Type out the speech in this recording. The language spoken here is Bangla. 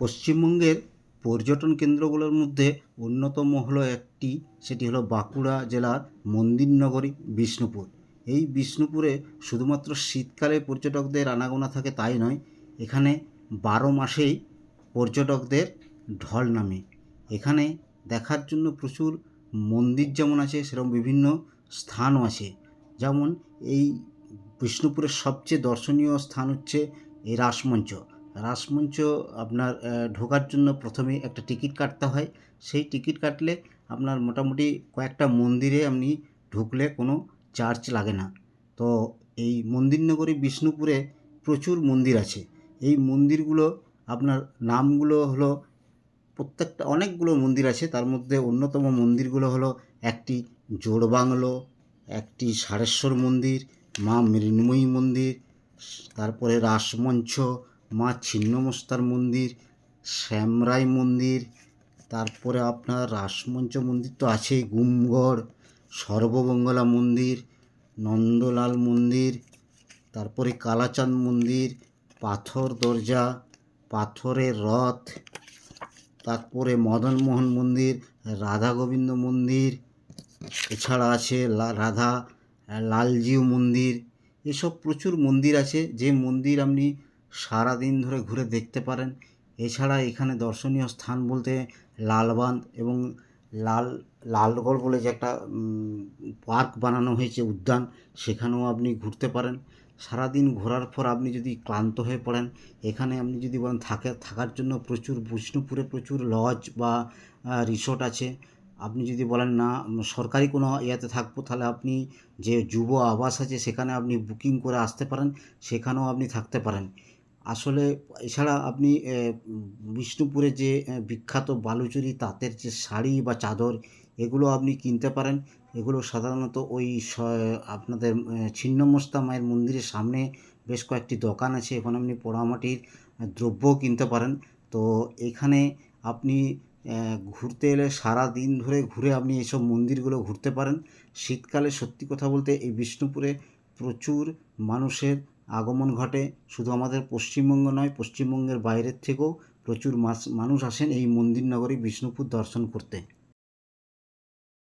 পশ্চিমবঙ্গের পর্যটন কেন্দ্রগুলোর মধ্যে অন্যতম হলো একটি, সেটি হলো বাঁকুড়া জেলার মন্দির নগরী বিষ্ণুপুর। এই বিষ্ণুপুরে শুধুমাত্র শীতকালে পর্যটকদের আনাগোনা থাকে তাই নয়, এখানে বারো মাসেই পর্যটকদের ঢল নামে। এখানে দেখার জন্য প্রচুর মন্দির যেমন আছে, সেরকম বিভিন্ন স্থানও আছে। যেমন এই বিষ্ণুপুরের সবচেয়ে দর্শনীয় স্থান হচ্ছে এই রাসমঞ্চ। রাসমঞ্চ আপনার ঢোকার জন্য প্রথমে একটা টিকিট কাটতে হয়। সেই টিকিট কাটলে আপনার মোটামুটি কয়েকটা মন্দিরে আপনি ঢুকলে কোনো চার্জ লাগে না। তো এই মন্দিরনগরী, বিষ্ণুপুরে প্রচুর মন্দির আছে। এই মন্দিরগুলো আপনার নামগুলো হলো, প্রত্যেকটা অনেকগুলো মন্দির আছে। তার মধ্যে অন্যতম মন্দিরগুলো হলো একটি জোড়বাংলো একটি সারেশ্বর মন্দির, মা মৃন্ময়ী মন্দির, তারপরে রাসমঞ্চ মা ছিন্নমস্তার মন্দির, শ্যামরাই মন্দির, তারপরে আপনার রাসমঞ্চ মন্দির তো আছেই গুমগড় সর্বমঙ্গলা মন্দির, নন্দলাল মন্দির, তারপরে কালাচাঁদ মন্দির, পাথর দরজা, পাথরের রথ, তারপরে মদনমোহন মন্দির, রাধা গোবিন্দ মন্দির, এছাড়া আছে রাধা লালজিউ মন্দির, এসব প্রচুর মন্দির আছে, যে মন্দির আপনি সারাদিন ধরে ঘুরে দেখতে পারেন। এছাড়া এখানে দর্শনীয় স্থান বলতে লালবাঁধ এবং লাল, লালগড় বলে যে একটা পার্ক বানানো হয়েছে, উদ্যান, সেখানেও আপনি ঘুরতে পারেন। সারাদিন ঘোরার পর আপনি যদি ক্লান্ত হয়ে পড়েন, এখানে আপনি যদি বলেন থাকে, থাকার জন্য প্রচুর, বিষ্ণুপুরে প্রচুর লজ বা রিসোর্ট আছে। আপনি যদি বলেন না সরকারি কোনো ইয়েতে থাকব, তাহলে আপনি যে যুব আবাস আছে, সেখানে আপনি বুকিং করে আসতে পারেন, সেখানেও আপনি থাকতে পারেন। আসলে এছাড়া আপনি বিষ্ণুপুরে যে বিখ্যাত বালুচুরি তাঁতের যে শাড়ি বা চাদর, এগুলো আপনি কিনতে পারেন। এগুলো সাধারণত ওই আপনাদের ছিন্নমস্তা মায়ের মন্দিরের সামনে বেশ কয়েকটি দোকান আছে। এখানে আপনি পোড়ামাটির দ্রব্য কিনতে পারেন। তো এখানে আপনি ঘুরতে এলে সারা দিন ধরে ঘুরে আপনি এইসব মন্দিরগুলো ঘুরতে পারেন। শীতকালে সত্যি কথা বলতে এই বিষ্ণুপুরে প্রচুর মানুষের আগমন ঘটে। শুধু আমাদের পশ্চিমবঙ্গ নয়, পশ্চিমবঙ্গের বাইরের থেকেও প্রচুর মানুষ আসেন এই মন্দির নগরী বিষ্ণুপুর দর্শন করতে।